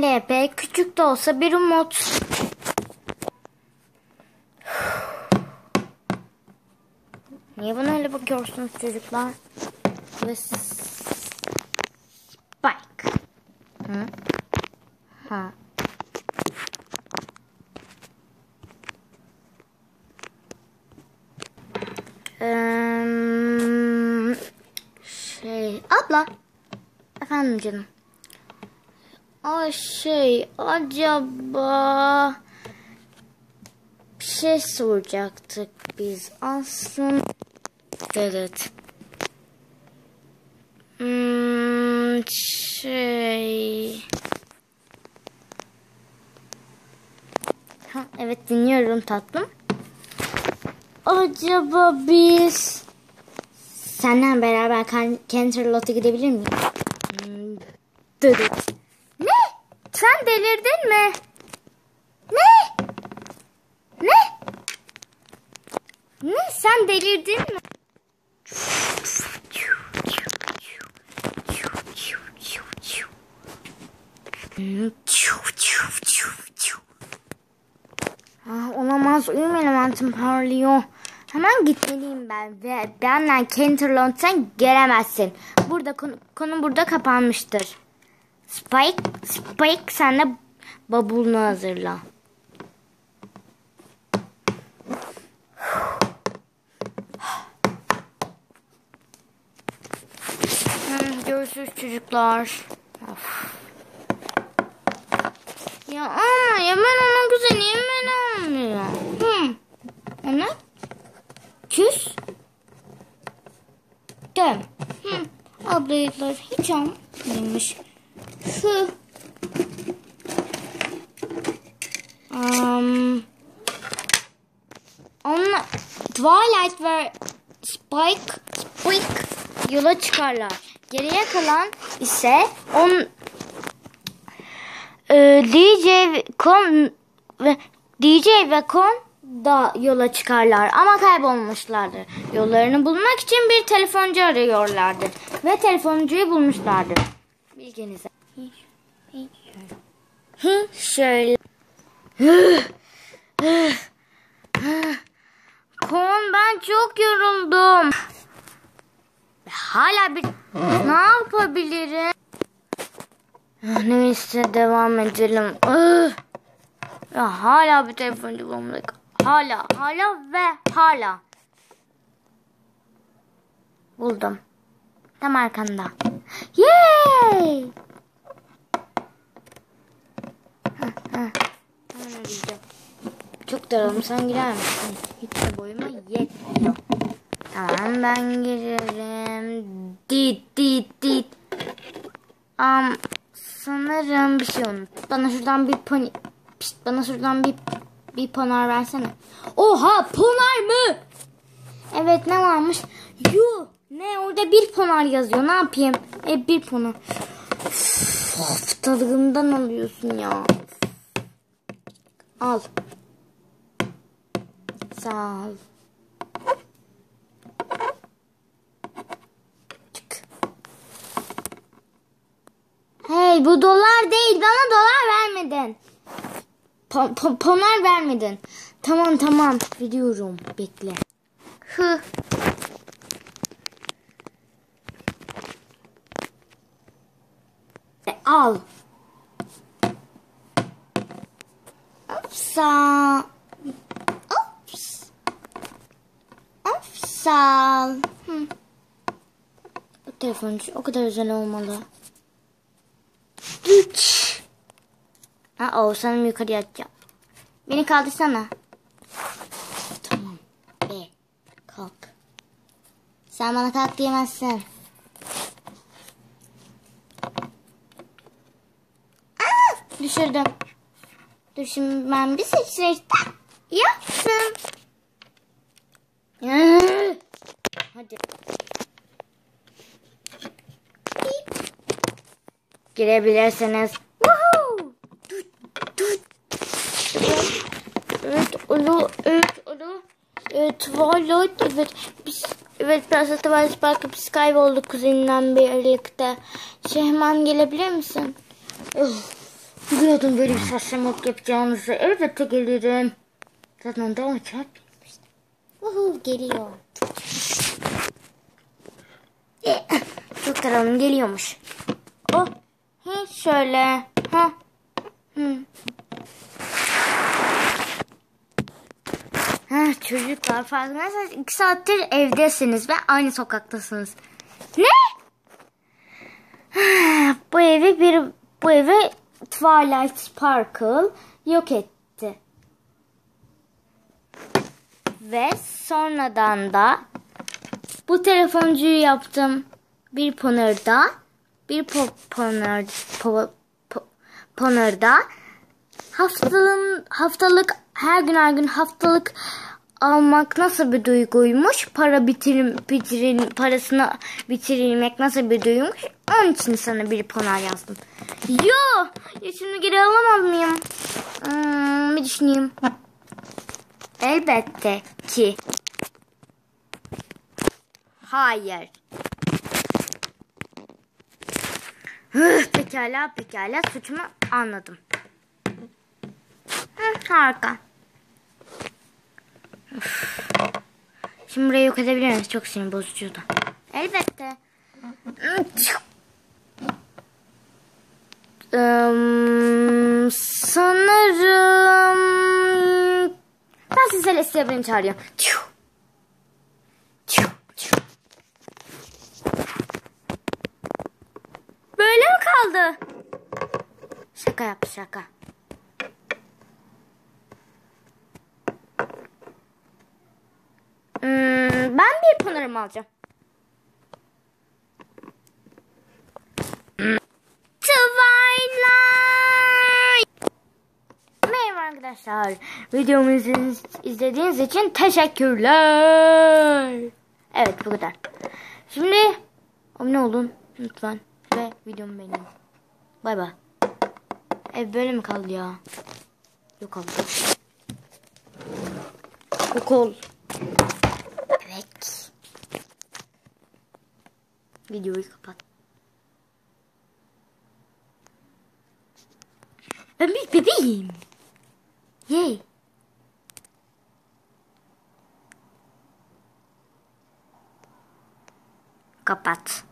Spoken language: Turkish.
NLP küçük de olsa bir umut. Niye bana öyle bakıyorsunuz çocuklar? Ve Spike. Hı? Ha. Eee, şey, abla. Efendim canım. Ay şey, acaba bir şey soracaktık biz aslında. Evet. Hmm, şey. Ha, evet dinliyorum tatlım. Acaba biz senden beraber Canterlot'a gidebilir miyiz? Hmm, dıdıt. Sen delirdin mi? Ne? Ne? Ne? Sen delirdin mi? Ah, olamaz uyum elementim parlıyor. Hemen gitmeliyim ben ve benden Canterlot sen gelemezsin. Burada konu, konu burada kapanmıştır. Spike, Spike sen de babulunu hazırla. Hmm, görüşürüz çocuklar. Of. Ya ama ya ben ona güzelim ben olmuyor. Hmm. Ona küs. Dem. Hmm. Ablaylar hiç almamış. Hı. Um, onunla Twilight ve Spike Spike yola çıkarlar. Geriye kalan ise on e, DJ Kon ve DJ ve Kon da yola çıkarlar ama kaybolmuşlardır. Yollarını bulmak için bir telefoncu arıyorlardır ve telefoncuyu bulmuşlardır. Bilginize. Hı, şöyle. Kon ben çok yoruldum. Hala bir ne yapabilirim? Neyse devam edelim. Ya hala bir telefoncu bulamadık. Hala, hala ve hala. Buldum. Tam arkanda. Yay! Çok daralım sen girer misin? Hiç de boyuma yetmiyor. Tamam ben girerim. Dit dit dit. Um, sanırım bir şey unut. Bana şuradan bir pony... Pişt, bana şuradan bir bir ponar versene. Oha ponar mı? Evet ne varmış? Yuh ne orada bir ponar yazıyor. Ne yapayım? E bir ponar. Of, tadımdan alıyorsun ya. Al. Sağ ol. Çık. Hey bu dolar değil. Bana dolar vermedin. Pa pa ponar vermedin. Tamam tamam. Biliyorum. Bekle. Hı. E, al. Opsa. Ops. Opsal. Hı. Bu telefon o kadar özel olmalı. Üç. Ha o sanırım yukarı yatacağım. Beni kaldırsana. Tamam. E kalk. Sen bana kalk diyemezsin. Aa, düşürdüm. Dur şimdi ben bir sıçrayışta yaptım. Hadi. Girebilirsiniz. Woohoo! Evet, olu, evet, olu. Evet, Twilight, evet. Biz, evet, biraz Twilight Park'a biz kaybolduk kuzeninden birlikte. Şehman gelebilir misin? Of, Biliyordum böyle bir saçmalık yapacağınızı. Elbette gelirim. Zaten daha uçak bitmişti. Uhu geliyor. Çok tarafım geliyormuş. Oh. He şöyle. Ha. Hı. Ha, çocuklar farkındaysanız iki saattir evdesiniz ve aynı sokaktasınız. Ne? Ha, bu evi bir bu evi Twilight Sparkle yok etti. Ve sonradan da bu telefoncuyu yaptım. Bir Poner'da, bir po Poner, po haftalık her gün her gün haftalık almak nasıl bir duyguymuş? Para bitirim bitirin parasını bitirilmek nasıl bir duyguymuş? Onun için sana bir poner yazdım. Yo, ya şimdi geri alamaz mıyım? Hmm, bir düşüneyim. Elbette ki. Hayır. Pekala pekala suçumu anladım. Hı, harika. Üf. Şimdi burayı yok edebilir miyiz? Çok sinir bozucuydu. Elbette. Sanırım ben size Celestia beni çağırıyorum. Tüh. Böyle mi kaldı? Şaka yap şaka. Hmm, ben bir pınarımı alacağım. Twilight. Merhaba arkadaşlar. Videomuzu izlediğiniz için teşekkürler. Evet bu kadar. Şimdi abone olun lütfen ve videomu beğenin. Bay bay. Ev böyle mi kaldı ya? Yok abi. Okul. Evet. Videoyu kapat. Ben bir bebeğim. Yay. Kapat.